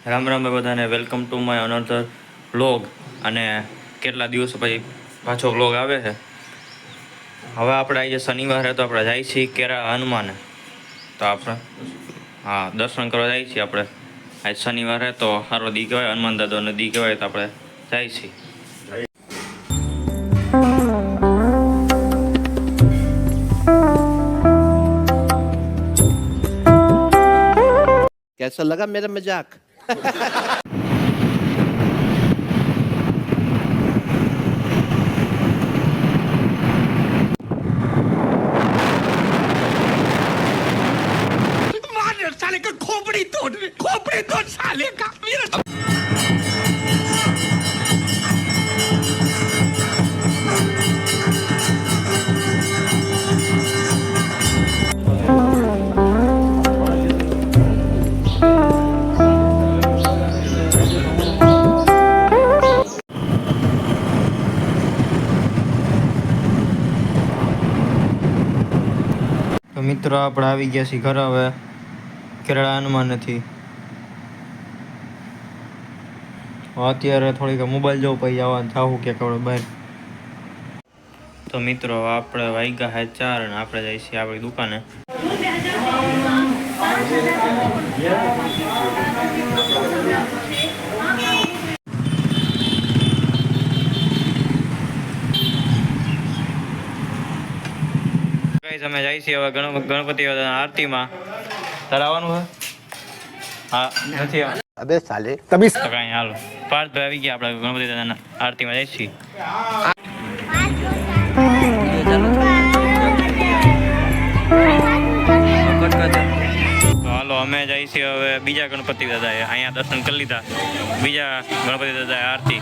રામ રામ ભાઈ બધાને welcome to my another vlog અને કેટલા દિવસો પછી પાછો વ્લોગ આવે છે હવે આપણે આજે શનિવારે તો આપણે જાય છીએ કેરા હનુમાને તો આપણે હા દર્શન કરવા જાય છીએ આપણે આજ શનિવારે તો સારો દી કહેવાય હનુમાન દાદાનો દી કહેવાય તો આપણે જાય છીએ कैसा लगा मेरा मजाक मार साले का खोपड़ी तोड़ खोपड़ी तोड़ साले का मेरा મિત્રો આપણે આવી ગયા છીએ ઘરે હવે. કેરળાનમાં નથી. અત્યારે થોડીક મોબાઈલ જોવું પછી આવવાનું થવું કે આપણે બહાર. તો મિત્રો આપણે વાગ્યા હે ચાર અને આપણે જઈએ આપણી દુકાને. ગાઈસ અમે જઈ છીએ હવે ગણપતિ આરતીમાં. તારે આવવાનું હા નથી અબે સાલે. તબી કાંઈ હાલો. પાર્થભાઈ આવી ગયા આપણે ગણપતિ દાદાના આરતીમાં જઈ છીએ. હાલો અમે જઈ છીએ હવે બીજા ગણપતિ દાદાએ અહીંયા દર્શન કરી લીધા. બીજા ગણપતિ દાદા આરતી.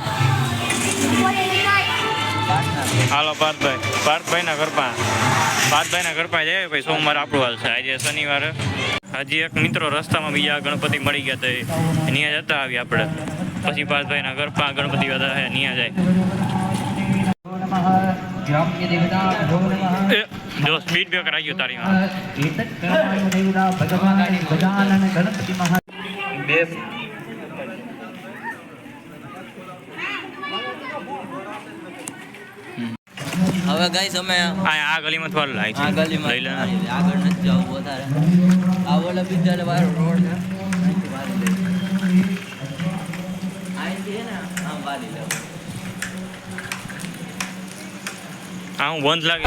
હાલો પાર્થભાઈ પાર્થભાઈના ઘરમાં. પાર્થભાઈના ઘરમાં જાય ભાઈ સોમવાર આપણું હાલ છે. આજે શનિવારે. હજી એક મિત્રો રસ્તામાં બીજા ગણપતિ મળી ગયા તો ત્યાં જતા આવી આપણે. પછી પાર્થભાઈના ઘર પા ગણપતિ બધા છે ત્યાં જાય. જો સ્પીડ બ્રેકર આવી ગયો બે હવે ગાઈસ અમે આ ગલીમાં થવા લાય છે. આ ગલીમાં લઈ આગળ નથી જવું વધારે. આ ઓલા બિચારે વાળો રોડ છે. હું બંધ લાગે.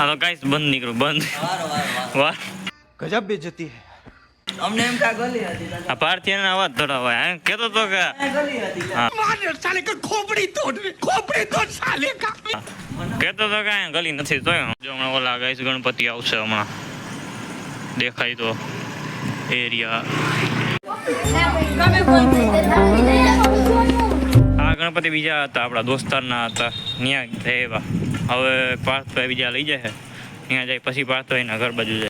આ તો ગાઈસ બંધ નીકળું બંધ. વારો વારો. વારો. ગજબ બેજતી હે. આ ગણપતિ આવશે હમણાં. દેખાય તો. એરિયા. આ ગણપતિ બીજા હતા આપણા દોસ્તારના હતા. ત્યાં થયા હવે પાર્થભાઈ બીજા લઈ જાય ત્યાં જાય પછી પાર્થભાઈના ઘર બાજુ જાય.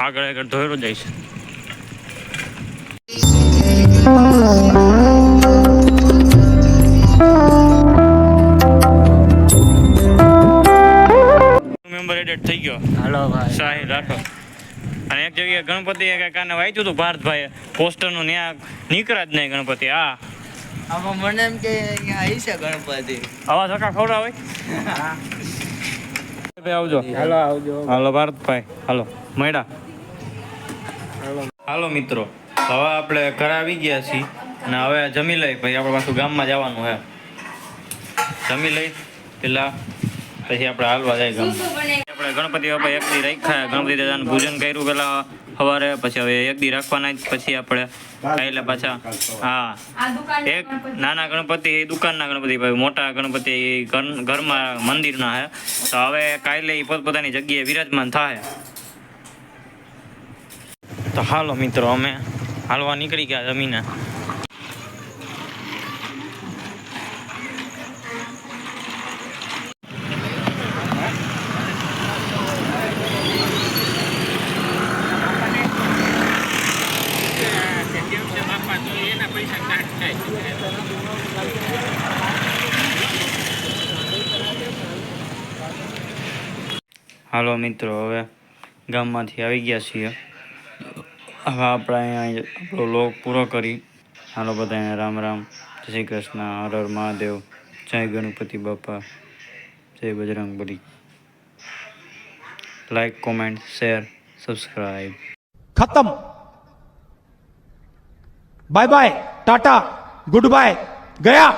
આગળ આગળ ધોયેલો જાય છે. થઈ ગયો. હાલો ભાઈ. સાહેબ એક જગ્યાએ ગણપતિ કાકાને વાંચ્યું હતું ભારતભાઈએ. પોસ્ટરનું ત્યાં નીકળ્યા જ નહીં ગણપતિ. હા. કે આવી છે ગણપતિ. આવા હાલો આવજો. હાલો ભારતભાઈ. હાલો મળ્યા. હાલો. મિત્રો હવે આપણે ઘરે આવી ગયા છીએ અને હવે જમી લઈ પછી આપણે પાછું ગામમાં જવાનું છે જમી લઈ પેલા પછી આપણે હાલવા જાય ગામ આપણે ગણપતિ બાપા એક દી રાખ્યા. ગણપતિ દાદાનું પૂજન કર્યું પેલા સવારે પછી હવે એક દી રાખવાના જ. પછી આપણે કાલે પાછા. હા. એક નાના ગણપતિ એ દુકાનના ગણપતિ ભાઈ મોટા ગણપતિ ઘર- ઘરમાં મંદિરના હે. તો હવે કાલે પોતપોતાની જગ્યાએ વિરાજમાન થાય. તો હાલો મિત્રો, અમે હાલવા નીકળી ગયા જમીને. હાલો મિત્રો, હવે ગામમાંથી આવી ગયા છીએ. હવે આપણે અહીંયા આપણો લોક પૂરો કરી. હાલો બધાને રામ રામ. જય શ્રી કૃષ્ણ. હર હર મહાદેવ. જય ગણપતિ બાપા. જય Bajrangbali like comment share subscribe ખતમ. Bye bye tata good bye ગયા